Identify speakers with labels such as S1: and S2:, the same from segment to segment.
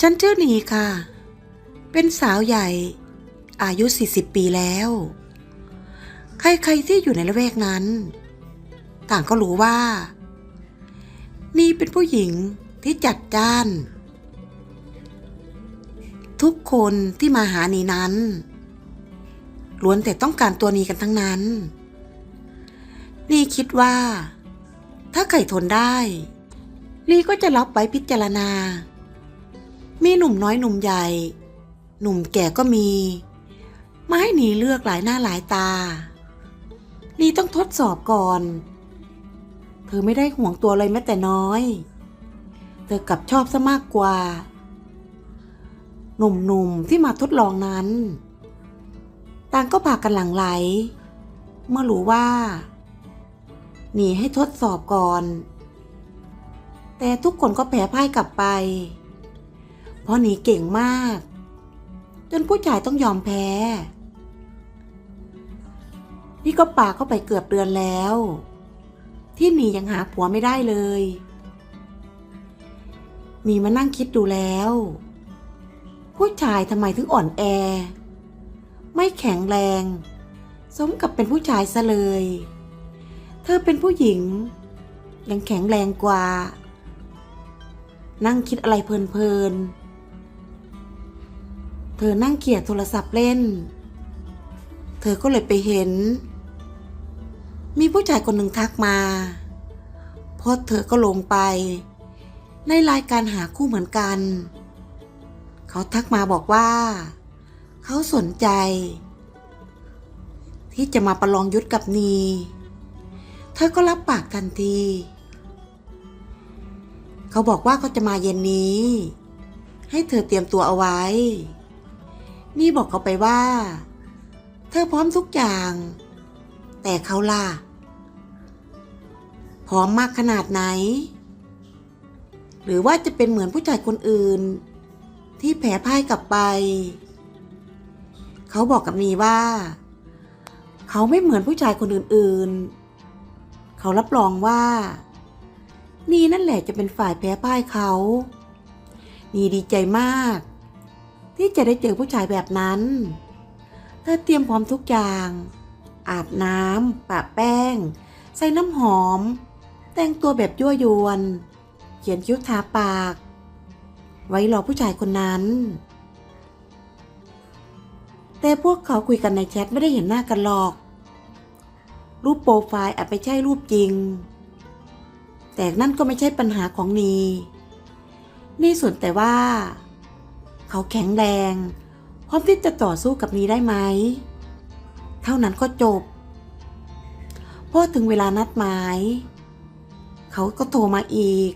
S1: ฉันชื่อนีค่ะ เป็นสาวใหญ่ อายุ 40 ปีแล้ว ใครๆที่อยู่ในละแวกนั้น ต่างก็รู้ว่า นี่เป็นผู้หญิงที่จัดจ้าน ทุกคนที่มาหานีนั้นล้วนแต่ต้องการตัวนีกันทั้งนั้น นี่คิดว่า ถ้าไข่ทนได้ลีก็จะรับไว้พิจารณา มีหนุ่มน้อยหนุ่มใหญ่ หนุ่มแก่ก็มีมาให้หนีเลือกหลายหน้าหลายตา ลีต้องทดสอบก่อน เธอไม่ได้ห่วงตัวเลยแม้แต่น้อย เธอกลับชอบซะมากกว่า หนุ่มๆที่มาทดลองนั้น ต่างก็พากันหลั่งไหล เมื่อรู้ว่า หนีให้ทดสอบก่อน แต่ทุกคนก็แพ้พ่ายกลับไป เพราะหนีเก่งมาก จนผู้ชายต้องยอมแพ้ นี่ก็ป่าเข้าไปเกือบเดือนแล้ว ที่หนียังหาผัวไม่ได้เลยหนีมานั่งคิดดูแล้ว ผู้ชายทำไมถึงอ่อนแอ ไม่แข็งแรง สมกับเป็นผู้ชายซะเลย เธอเป็นผู้หญิง ยังแข็งแรงกว่านั่งคิดอะไรเพลินๆ เธอนั่งเกียดโทรศัพท์เล่น เธอก็เลยไปเห็น มีผู้ชายคนหนึ่งทักมาพอเธอก็ลงไป ในรายการหาคู่เหมือนกัน เขาทักมาบอกว่า เขาสนใจ ที่จะมาประลองยุทธกับนี เธอก็รับปากทันที เขาบอกว่าเขาจะมาเย็นนี้ ให้เธอเตรียมตัวเอาไว้ นี่บอกเขาไปว่า เธอพร้อมทุกอย่าง แต่เขาล่ะ พร้อมมากขนาดไหน หรือว่าจะเป็นเหมือนผู้ชายคนอื่น ที่แพ้พ่ายกลับไป เขาบอกกับนีว่า เขาไม่เหมือนผู้ชายคนอื่นๆ เขารับรองว่า นีนั่นแหละจะเป็นฝ่ายแพ้พ่ายเขา นีดีใจมาก ที่จะได้เจอผู้ชายแบบนั้น เธอเตรียมพร้อมทุกอย่าง อาบน้ำปะแป้ง ใส่น้ำหอม แต่งตัวแบบยั่วยวน เขียนคิ้วทาปาก ไว้รอผู้ชายคนนั้น แต่พวกเขาคุยกันในแชทไม่ได้เห็นหน้ากันหรอก รูปโปรไฟล์อาจไม่ใช่รูปจริง แต่นั่นก็ไม่ใช่ปัญหาของนีนี่ส่วนแต่ว่า เขาแข็งแรงพร้อมที่จะต่อสู้กับนีได้ไหม เท่านั้นก็จบ พอถึงเวลานัดหมาย เขาก็โทรมาอีก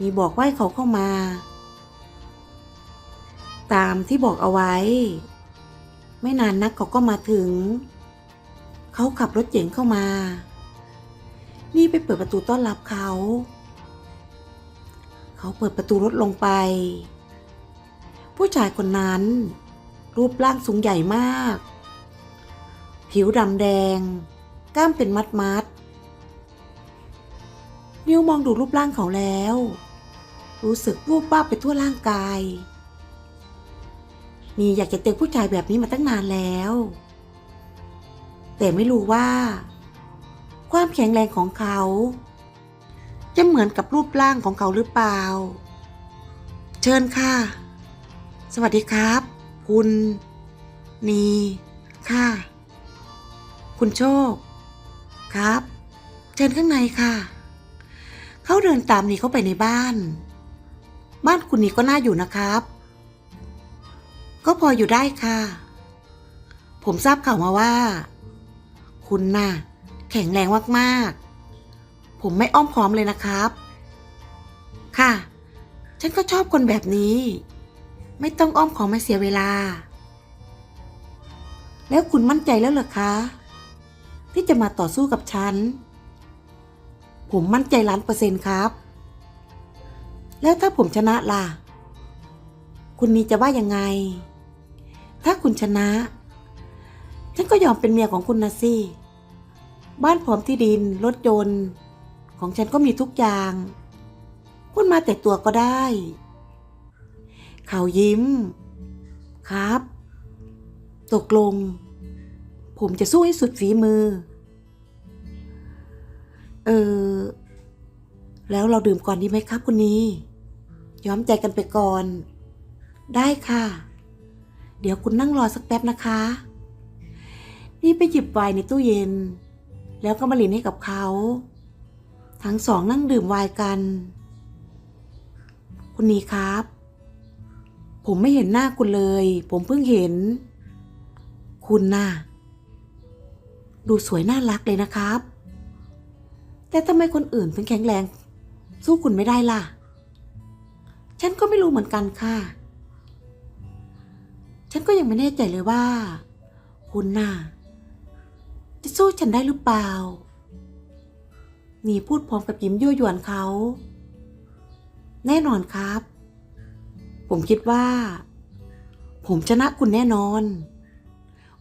S1: มีบอกว่าให้เขาเข้ามา ตามที่บอกเอาไว้ ไม่นานนักเขาก็มาถึง เขาขับรถเก๋งเข้ามา นี่ไปเปิดประตูต้อนรับเขา เขาเปิดประตูรถลงไป ผู้ชายคนนั้น รูปร่างสูงใหญ่มาก ผิวดำแดง กล้ามเป็นมัดมัด นิวมองดูรูปร่างเขาแล้ว รู้สึกวูบวาบไปทั่วร่างกาย นี่อยากจะเจอผู้ชายแบบนี้มาตั้งนานแล้ว แต่ไม่รู้ว่า ความแข็งแรงของเขา จะเหมือนกับรูปร่างของเขาหรือเปล่า เชิญค่ะ สวัสดีครับ คุณ นีค่ะ คุณโชค ครับ เชิญข้างในค่ะ เขาเดินตามนีเข้าไปในบ้าน บ้านคุณนีก็น่าอยู่นะครับ ก็พออยู่ได้ค่ะ ผมทราบข่าวมาว่า คุณน่ะ แข็งแรงมากๆ ผมไม่อ้อมค้อมเลยนะครับ ค่ะ ฉันก็ชอบคนแบบนี้ ไม่ต้องอ้อมค้อมไม่เสียเวลา แล้วคุณมั่นใจแล้วเหรอคะ ที่จะมาต่อสู้กับฉัน ผมมั่นใจล้านเปอร์เซ็นต์ครับ แล้วถ้าผมชนะล่ะ คุณนีจะว่ายังไง ถ้าคุณชนะ ฉันก็ยอมเป็นเมียของคุณนะสิบ้านพร้อมที่ดินรถยนต์ ของฉันก็มีทุกอย่าง คุณมาแต่ตัวก็ได้ เขายิ้ม ครับ ตกลง ผมจะสู้ให้สุดฝีมือ เออ แล้วเราดื่มก่อนดีไหมครับคุณนีย้อมใจกันไปก่อน ได้ค่ะ เดี๋ยวคุณนั่งรอสักแป๊บนะคะ นี่ไปหยิบไวน์ในตู้เย็น แล้วก็มาลินให้กับเขา ทั้งสองนั่งดื่มไวน์กัน คุณนีครับ ผมไม่เห็นหน้าคุณเลย ผมเพิ่งเห็น คุณน่ะ ดูสวยน่ารักเลยนะครับ แต่ทำไมคนอื่นถึงแข็งแรง สู้คุณไม่ได้ล่ะ ฉันก็ไม่รู้เหมือนกันค่ะ ฉันก็ยังไม่แน่ใจเลยว่า คุณน่ะ จะสู้ฉันได้หรือเปล่า นี่พูดพร้อมกับยิ้มยั่วยวนเขา แน่นอนครับ ผมคิดว่า ผมชนะคุณแน่นอน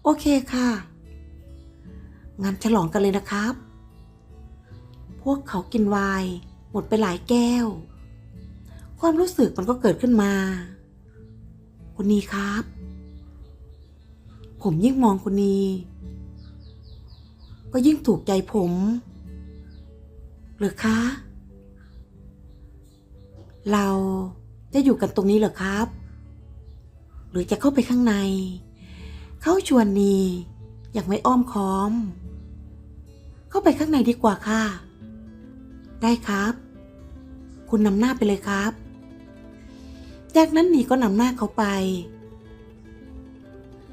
S1: โอเคค่ะงั้นฉลองกันเลยนะครับ พวกเขากินไวน์หมดไปหลายแก้ว ความรู้สึกมันก็เกิดขึ้นมา คุณนีครับ ผมยิ่งมองคุณนีก็ยิ่งถูกใจผมหรือคะ เรา จะอยู่กันตรงนี้เหรอครับ หรือจะเข้าไปข้างใน เขาชวนนีอยากไม่อ้อมค้อม เข้าไปข้างในดีกว่าค่ะ ได้ครับ คุณนำหน้าไปเลยครับ จากนั้นนีก็นำหน้าเขาไป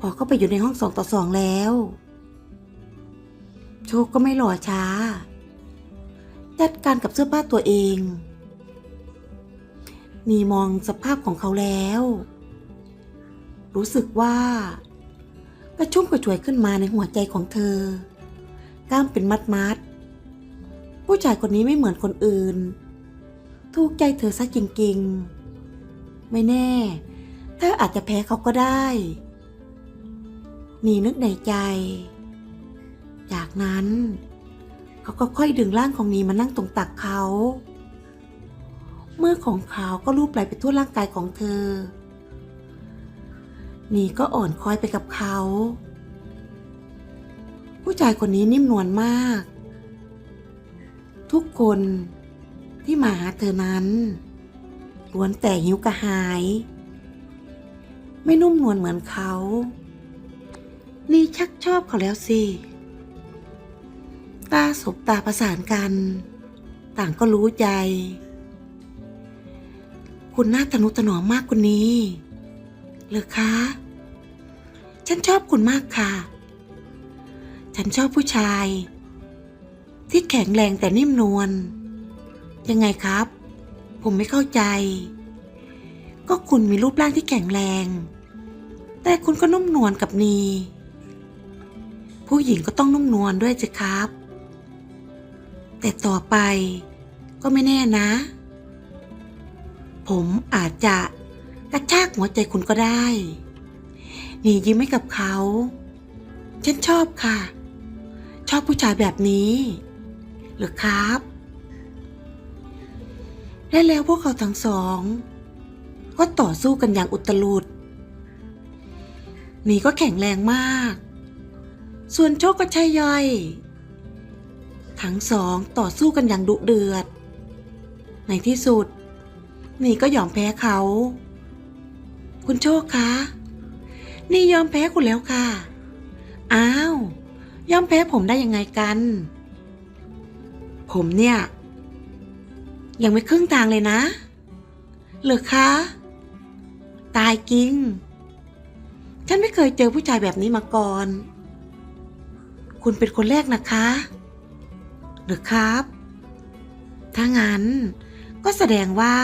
S1: พอเข้าไปอยู่ในห้องสองต่อสองแล้ว โชคก็ไม่หล่อช้า จัดการกับเสื้อผ้าตัวเอง นีมองสภาพของเขาแล้ว รู้สึกว่า กระชุ่มกระชวยขึ้นมาในหัวใจของเธอกล้ามเป็นมัดมัดผู้ชายคนนี้ไม่เหมือนคนอื่น ถูกใจเธอซะจริงๆ ไม่แน่เธออาจจะแพ้เขาก็ได้นีนึกในใจ จากนั้น เขาก็ค่อยดึงร่างของนีมานั่งตรงตักเขา เมื่อของเขาก็ลูบไหลไปทั่วร่างกายของเธอ นีก็อ่อนคอยไปกับเขา ผู้ชายคนนี้นิ่มนวลมาก ทุกคนที่มาหาเธอนั้นล้วนแต่หิวกระหาย ไม่นุ่มนวลเหมือนเขา นี่ชักชอบเขาแล้วสิ ตาสบตาประสานกัน ต่างก็รู้ใจ คุณน่าทะนุถนอมมากคุณนี้เหรอคะ ฉันชอบคุณมากค่ะ ฉันชอบผู้ชาย ที่แข็งแรงแต่นิ่มนวล ยังไงครับ ผมไม่เข้าใจ ก็คุณมีรูปร่างที่แข็งแรง แต่คุณก็นุ่มนวลกับนี ผู้หญิงก็ต้องนุ่มนวลด้วยสิครับ แต่ต่อไปก็ไม่แน่นะ ผมอาจจะกระชากหัวใจคุณก็ได้ นี่ยิ้มให้กับเขา ฉันชอบค่ะ ชอบผู้ชายแบบนี้เหรือครับ และแล้วพวกเขาทั้งสอง ก็ต่อสู้กันอย่างอุตลุดนี่ก็แข็งแรงมาก ส่วนโชคก็ใช่ย่อย ทั้งสองต่อสู้กันอย่างดุเดือด ในที่สุด นี่ก็ยอมแพ้เขา คุณโชคคะนี่ยอมแพ้คุณแล้วค่ะ อ้าว ยอมแพ้ผมได้ยังไงกัน ผมเนี่ย ยังไม่ครึ่งทางเลยนะ เหรือคะ ตายกิ้ง ฉันไม่เคยเจอผู้ชายแบบนี้มาก่อน คุณเป็นคนแรกนะคะ หรือครับ ถ้างั้นก็แสดงว่า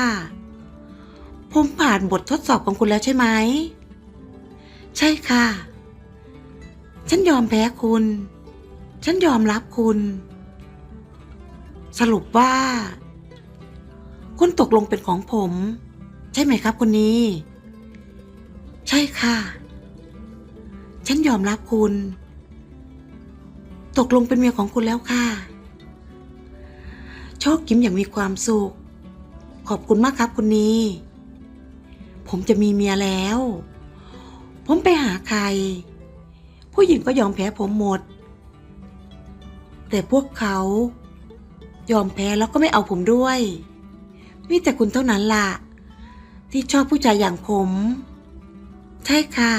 S1: ผมผ่านบททดสอบของคุณแล้วใช่ไหม ใช่ค่ะ ฉันยอมแพ้คุณ ฉันยอมรับคุณ สรุปว่า คุณตกลงเป็นของผม ใช่ไหมครับคุณนี้ ใช่ค่ะ ฉันยอมรับคุณ ตกลงเป็นเมียของคุณแล้วค่ะ โชคยิ้มอย่างมีความสุข ขอบคุณมากครับคุณนี ผมจะมีเมียแล้ว ผมไปหาใคร ผู้หญิงก็ยอมแพ้ผมหมด แต่พวกเขา ยอมแพ้แล้วก็ไม่เอาผมด้วยมีแต่คุณเท่านั้นล่ะ ที่ชอบผู้ชายอย่างผม ใช่ค่ะ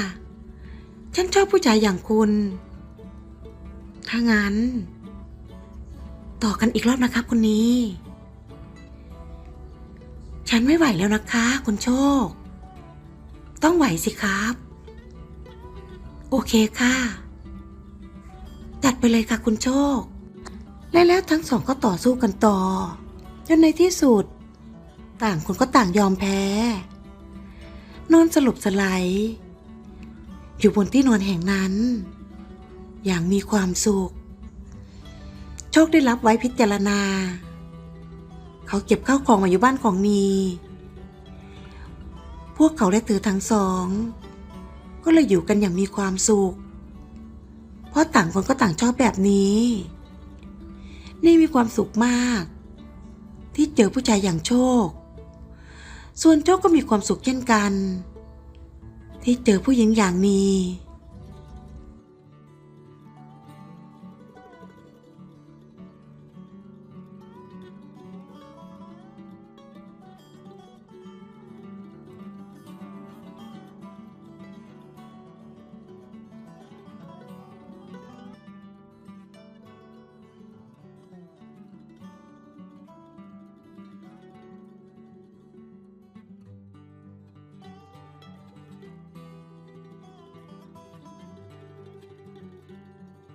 S1: ฉันชอบผู้ชายอย่างคุณ ถ้างั้น ต่อกันอีกรอบนะครับคุณนี้ ฉันไม่ไหวแล้วนะคะ คุณโชค ต้องไหวสิครับ โอเคค่ะ จัดไปเลยค่ะคุณโชค และแล้วทั้งสองก็ต่อสู้กันต่อ จนในที่สุด ต่างคนก็ต่างยอมแพ้ นอนสลบสลายอยู่บนที่นอนแห่งนั้น อย่างมีความสุข โชคได้รับไว้พิจารณา เขาเก็บข้าวของมาอยู่บ้านของนี วกเขาและเธอทั้งสอง ก็เลยอยู่กันอย่างมีความสุข เพราะต่างคนก็ต่างชอบแบบนี้ นี่มีความสุขมาก ที่เจอผู้ชายอย่างโชค ส่วนโชคก็มีความสุขเช่นกัน ที่เจอผู้หญิงอย่างนี้